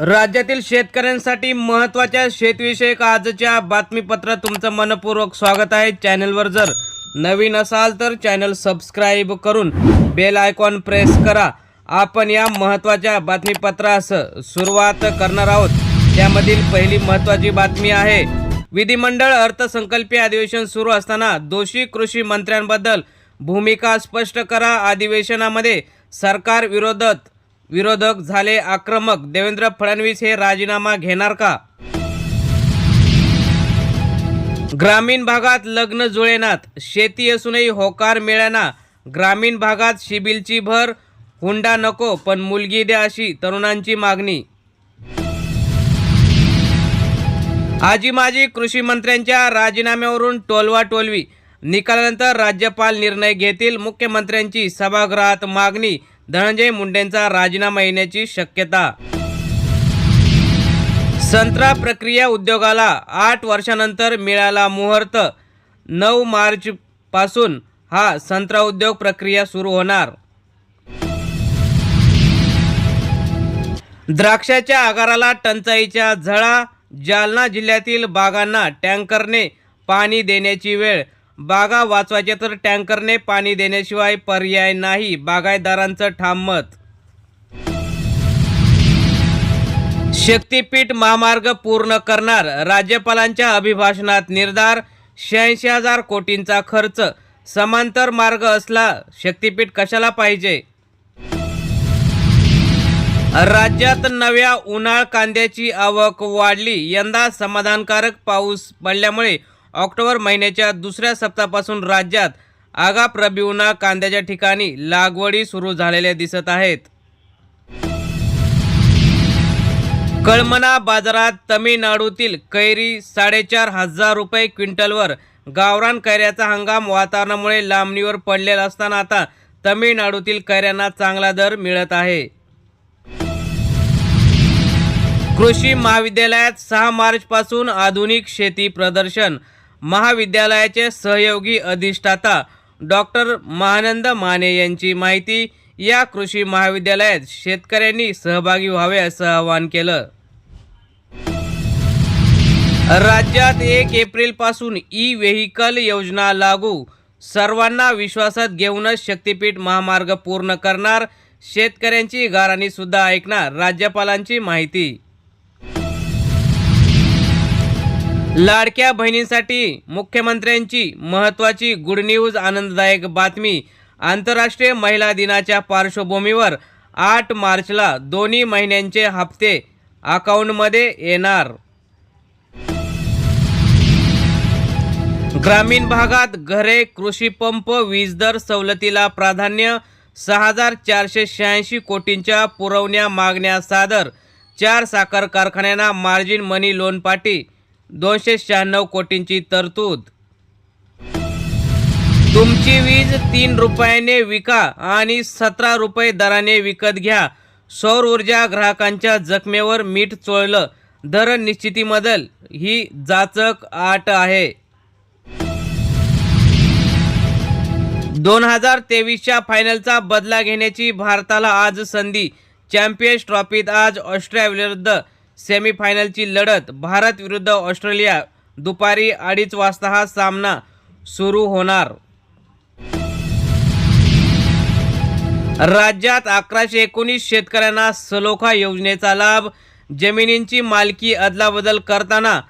राज्यातील शेतकऱ्यांसाठी महत्त्वाच्या शेतविषयक आजच्या बातमीपत्रात तुमचं मनपूर्वक स्वागत आहे. चॅनलवर जर नवीन असाल तर चॅनल सबस्क्राईब करून बेल आयकॉन प्रेस करा. आपण या महत्त्वाच्या बातमीपत्रास सुरुवात करणार आहोत. त्यामधील पहिली महत्त्वाची बातमी आहे. विधिमंडळ अर्थसंकल्पीय अधिवेशन सुरू असताना दोषी कृषी मंत्र्यांबद्दल भूमिका स्पष्ट करा. अधिवेशनामध्ये सरकार विरोधात विरोधक झाले आक्रमक. देवेंद्र फडणवीस हे राजीनामा घेणार का? ग्रामीण भागात लग्न जुळेनात. शेती असूनही होकार मिळेना. ग्रामीण भागात शिबिलची भर हुंडा नको पण मुलगी द्या अशी तरुणांची मागणी. आजी माजी कृषी मंत्र्यांच्या राजीनाम्यावरून टोलवा टोलवी. निकालानंतर राज्यपाल निर्णय घेतील मुख्यमंत्र्यांची सभागृहात मागणी. धनंजय मुंडेंचा राजीनामा येण्याची शक्यता. संत्रा प्रक्रिया उद्योगाला आठ वर्षानंतर मिळाला मुहूर्त. नऊ मार्च पासून हा संत्रा उद्योग प्रक्रिया सुरू होणार. द्राक्षाच्या आगाराला टंचाईच्या झळा जालना जिल्ह्यातील बागांना टँकरने पाणी देण्याची वेळ बागा वाचवायचे तर टँकरने पाणी देण्याशिवाय पर्याय नाही बागायतदारांचं ठाम मत. शक्तीपीठ महामार्ग पूर्ण करणार राज्यपालांच्या अभिभाषणात निर्धार शहाऐंशी हजार कोटींचा खर्च. समांतर मार्ग असला शक्तीपीठ कशाला पाहिजे? राज्यात नव्या उन्हाळ कांद्याची आवक वाढली यंदा समाधानकारक पाऊस पडल्यामुळे ऑक्टोबर महिन्याच्या दुसऱ्या सप्ताहापासून राज्यात आगाप रबी उन्हा कांद्याच्या ठिकाणी लागवडी सुरू झालेल्या दिसत आहेत. कळमना बाजारात तमिळनाडूतील कैरी साडेचार हजार रुपये क्विंटलवर गावरान कैऱ्याचा हंगाम वातावरणामुळे लांबणीवर पडलेला असताना आता तमिळनाडूतील कैऱ्यांना चांगला दर मिळत आहे. कृषी महाविद्यालयात सहा मार्चपासून आधुनिक शेती प्रदर्शन महाविद्यालयाचे सहयोगी अधिष्ठाता डॉक्टर महानंद माने यांची माहिती या कृषी महाविद्यालयात शेतकऱ्यांनी सहभागी व्हावे असं आवाहन केलं. राज्यात एक एप्रिलपासून ई व्हेकल योजना लागू. सर्वांना विश्वासात घेऊनच शक्तीपीठ महामार्ग पूर्ण करणार. शेतकऱ्यांची गाराणीसुद्धा ऐकणार राज्यपालांची माहिती. लाडक्या बहिणींसाठी मुख्यमंत्र्यांची महत्त्वाची गुड न्यूज आनंददायक बातमी. आंतरराष्ट्रीय महिला दिनाच्या पार्श्वभूमीवर आठ मार्चला दोन्ही महिन्यांचे हप्ते अकाउंटमध्ये येणार. ग्रामीण भागात घरे कृषी पंप वीज दर सवलतीला प्राधान्य सहा हजार चारशे शहाऐंशी कोटींच्या पुरवण्या मागण्या सादर. चार साखर कारखान्यांना मार्जिन मनी लोन पाटी. दोनशे शहाण्णव कोटींची तरतूद. तुमची वीज तीन रुपयाने विका आणि सतरा रुपये दराने विकत घ्या. सौर ऊर्जा ग्राहकांच्या जखमेवर मीठ चोळलं. दर निश्चितीमधल ही जाचक आट आहे. दोन हजार तेवीसच्या फायनलचा बदला घेण्याची भारताला आज संधी. चॅम्पियन्स ट्रॉफीत आज ऑस्ट्रेलियाविरुद्ध विरुद्ध सेमीफायनलची लढत. भारत विरुद्ध ऑस्ट्रेलिया दुपारी अडीच वाजता हा सामना सुरू होणार. राज्यात अकराशे एकोणीस शेतकऱ्यांना सलोखा योजनेचा लाभ. जमिनींची मालकी अदलाबदल करताना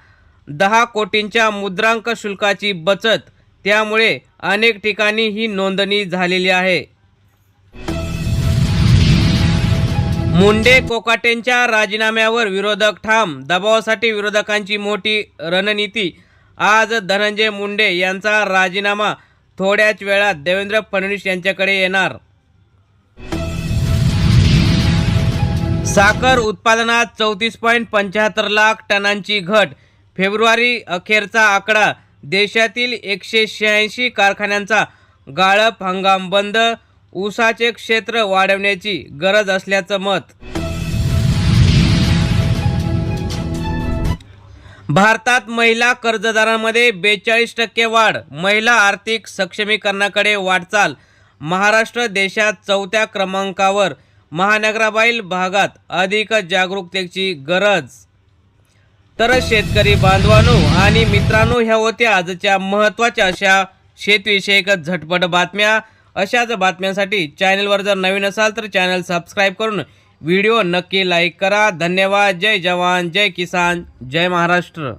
दहा कोटींच्या मुद्रांक शुल्काची बचत. त्यामुळे अनेक ठिकाणी ही नोंदणी झालेली आहे. मुंडे कोकाटेंच्या राजीनाम्यावर विरोधक ठाम दबावासाठी विरोधकांची मोठी रणनीती. आज धनंजय मुंडे यांचा राजीनामा थोड्याच वेळात देवेंद्र फडणवीस यांच्याकडे येणार. साखर उत्पादनात चौतीस पॉईंट पंच्याहत्तर लाख टनांची घट. फेब्रुवारी अखेरचा आकडा. देशातील एकशे शहाऐंशी कारखान्यांचा गाळप हंगाम बंद. ऊसाचे क्षेत्र वाढवण्याची गरज असल्याचं मत. भारतात महिला कर्जदारांमध्ये बेचाळीस टक्के वाढ महिला आर्थिक सक्षमीकरणाकडे वाटचाल. महाराष्ट्र देशात चौथ्या क्रमांकावर महानगराबाईल भागात अधिक जागरूकतेची गरज. तर शेतकरी बांधवांनो आणि मित्रांनो ह्या होत्या आजच्या महत्त्वाच्या अशा शेतविषयक झटपट बातम्या. अशाच बातम्यांसाठी चॅनलवर जर नवीन असाल तर चॅनल सबस्क्राईब करून व्हिडिओ नक्की लाईक करा. धन्यवाद. जय जवान. जय किसान. जय महाराष्ट्र.